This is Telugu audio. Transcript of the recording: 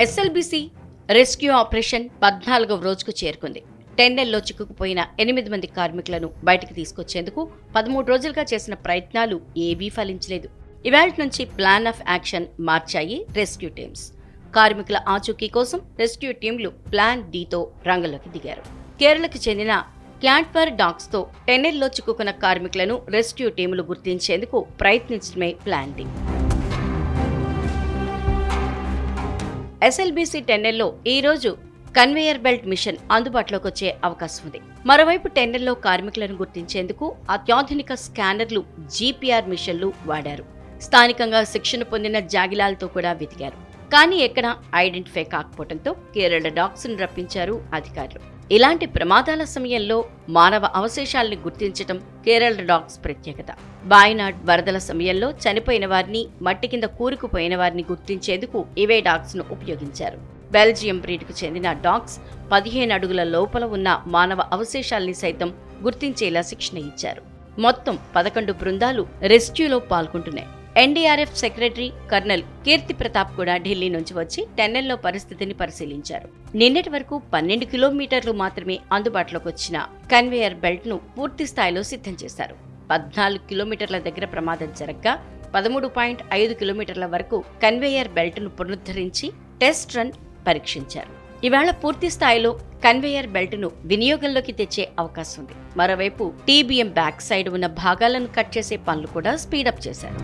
ఎస్ఎల్బిసి రెస్క్యూ ఆపరేషన్ పద్నాలుగవ రోజుకు చేరుకుంది. టెన్నెల్లో చిక్కుకుపోయిన ఎనిమిది మంది కార్మికులను బయటకు తీసుకొచ్చేందుకు పదమూడు రోజులుగా చేసిన ప్రయత్నాలు ఏవీ ఫలించలేదు. ఇవాళ నుంచి ప్లాన్ ఆఫ్ యాక్షన్ మార్చాయి రెస్క్యూ టీమ్స్. కార్మికుల ఆచూకీ కోసం రెస్క్యూ టీంలు ప్లాన్ డితో రంగంలోకి దిగారు. కేరళకు చెందిన క్యాట్వర్ డాగ్స్తో టెన్నెల్లో చిక్కుకున్న కార్మికులను రెస్క్యూ టీములు గుర్తించేందుకు ప్రయత్నించడమే ప్లాన్ డి. ఎస్ఎల్బీసీ టెన్నెల్లో ఈ రోజు కన్వేయర్ బెల్ట్ మిషన్ అందుబాటులోకి వచ్చే అవకాశం ఉంది మరోవైపు టెన్నెల్లో కార్మికులను గుర్తించేందుకు అత్యాధునిక స్కానర్లు జీపీఆర్ మిషన్లు వాడారు. స్థానికంగా శిక్షణ పొందిన జాగిలాలతో కూడా వెతికారు. కానీ ఎక్కడ ఐడెంటిఫై కాకపోవడంతో కేరళ డాగ్స్ను రప్పించారు అధికారులు. ఇలాంటి ప్రమాదాల సమయంలో మానవ అవశేషాల్ని గుర్తించటం కేరళ డాగ్స్ ప్రత్యేకత. బాయినాడ్ వరదల సమయంలో చనిపోయిన వారిని మట్టి కింద కూరుకుపోయిన వారిని గుర్తించేందుకు ఇవే డాగ్స్ను ఉపయోగించారు. బెల్జియం బ్రీడ్కు చెందిన డాగ్స్ పదిహేను అడుగుల లోపల ఉన్న మానవ అవశేషాల్ని సైతం గుర్తించేలా శిక్షణ ఇచ్చారు. మొత్తం పదకొండు బృందాలు రెస్క్యూలో పాల్గొంటున్నాయి. NDRF secretary colonel Kirti Pratap కూడా ఢిల్లీ నుంచి వచ్చి టెన్నెల్లో పరిస్థితిని పరిశీలించారు. నిన్నటి వరకు పన్నెండు కిలోమీటర్లు మాత్రమే అందుబాటులోకి వచ్చిన కన్వేయర్ బెల్ట్ను పూర్తి స్థాయిలో సిద్ధం చేశారు. పద్నాలుగు కిలోమీటర్ల దగ్గర ప్రమాదం జరగ్గా పదమూడు పాయింట్ ఐదు కిలోమీటర్ల వరకు కన్వేయర్ బెల్ట్ను పునరుద్ధరించి టెస్ట్ రన్ పరీక్షించారు. ఇవాళ పూర్తి స్థాయిలో కన్వేయర్ బెల్ట్ను వినియోగంలోకి తెచ్చే అవకాశం ఉంది. మరోవైపు టీబీఎం బ్యాక్ సైడ్ ఉన్న భాగాలను కట్ చేసే పనులు కూడా స్పీడప్ చేశారు.